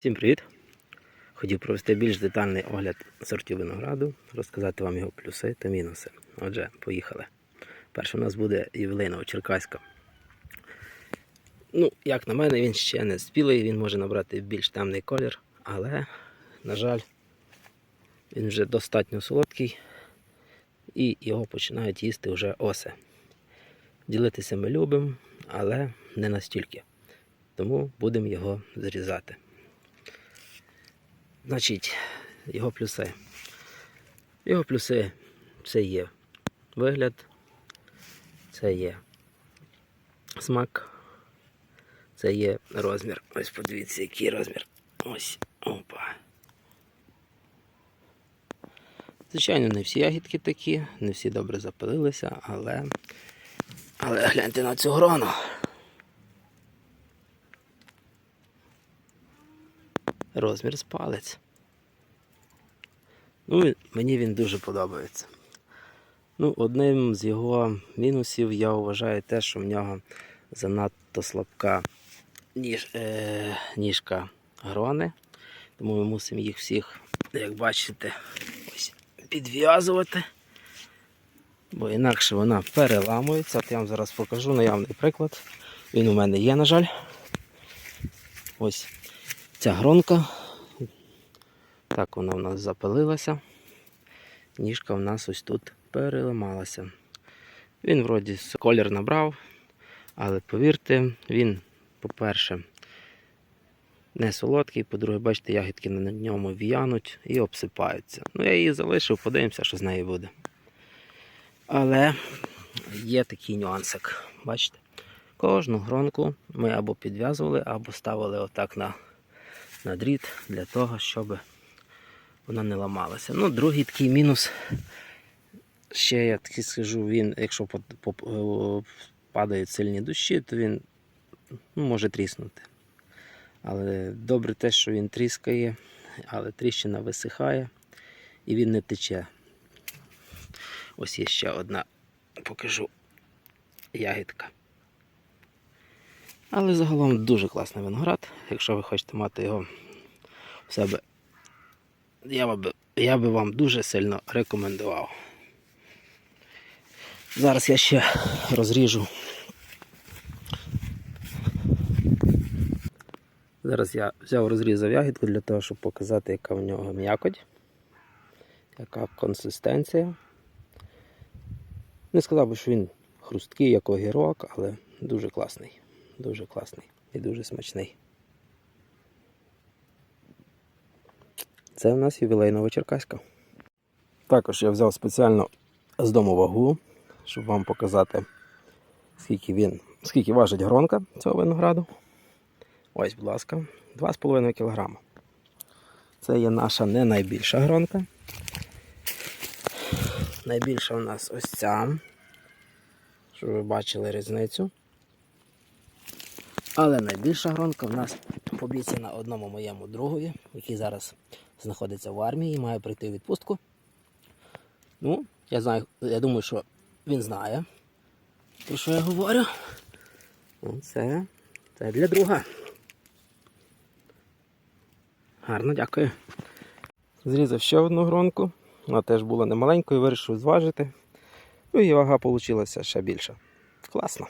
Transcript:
Всім привіт! Хотів провести більш детальний огляд сортів винограду, розказати вам його плюси та мінуси. Отже, поїхали. Перше у нас буде ювілейного черкаська. Ну, як на мене, він ще не спілий, він може набрати більш темний колір, але, на жаль, він вже достатньо солодкий і його починають їсти вже оси. Ділитися ми любимо, але не настільки. Тому будемо його зрізати. Значить, його плюси. Його плюси це є вигляд, це є смак, це є розмір. Ось подивіться, який розмір. Ось. Опа. Звичайно, не всі ягідки такі, не всі добре запилилися, але. Але гляньте на цю грону. Розмір з палець. Ну, мені він дуже подобається. Ну, одним з його мінусів я вважаю те, що в нього занадто слабка ніж, е, ніжка грони. Тому ми мусимо їх всіх, як бачите, ось підв'язувати. Бо інакше вона переламується. От я вам зараз покажу наявний приклад. Він у мене є, на жаль. Ось ця гронка. Так вона в нас запалилася. Ніжка в нас ось тут переламалася. Він вроді колір набрав, але повірте, він, по-перше, не солодкий, по-друге, бачите, ягідки на ньому в'януть і обсипаються. Ну, я її залишив, подивимося, що з нею буде. Але є такий нюансик. Бачите? Кожну гронку ми або підв'язували, або ставили отак на, на дріт для того, щоб вона не ламалася. Ну, другий такий мінус. Ще я таки скажу, він, якщо е, падають сильні дощі, то він ну, може тріснути. Але добре те, що він тріскає, але тріщина висихає і він не тече. Ось є ще одна, покажу ягідка. Але загалом дуже класний виноград. Якщо ви хочете мати його в себе, я би, я би вам дуже сильно рекомендував. Зараз я ще розріжу. Зараз я взяв розрізав ягідку для того, щоб показати, яка в нього м'якоть, яка консистенція. Не сказав би, що він хрусткий, як огірок, але дуже класний. Дуже класний і дуже смачний. Це у нас ювілейного Черкаська. Також я взяв спеціально з дому вагу, щоб вам показати, скільки він, скільки важить гронка цього винограду. Ось, будь ласка, 2,5 кг. Це є наша не найбільша гронка. Найбільша у нас ось ця, щоб ви бачили різницю. Але найбільша гронка в нас побіцяна одному моєму другові, який зараз знаходиться в армії і має прийти у відпустку. Ну, я знаю, я думаю, що він знає, про що я говорю. Ну, Це, це для друга. Гарно, дякую. Зрізав ще одну гронку. Вона теж була немаленькою, вирішив зважити. Ну і вага вийшла ще більша. Класно.